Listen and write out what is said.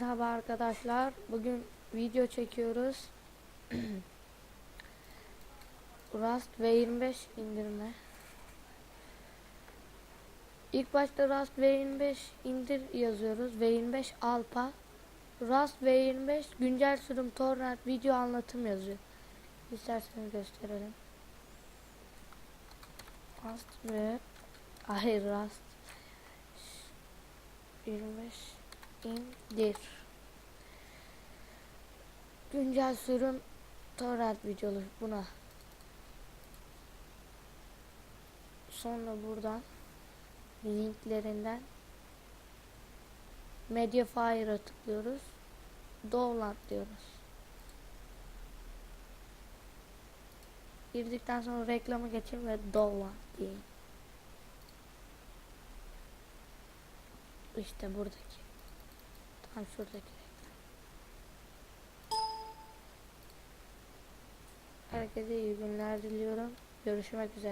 Merhaba arkadaşlar. Bugün video çekiyoruz. Rust V25 indirme. İlk başta Rust V25 indir yazıyoruz. V25 Alpha. Rust V25 güncel sürüm torrent video anlatım yazıyor. İsterseniz gösterelim. Rust ve hayır Rust 25 indir. Güncel sürüm torrent videoları buna. Sonra buradan linklerinden Mediafire'a tıklıyoruz. Download diyoruz. Girdikten sonra reklamı geçin ve download deyin. İşte buradaki. Tam şuradaki. Herkese iyi günler diliyorum. Görüşmek üzere.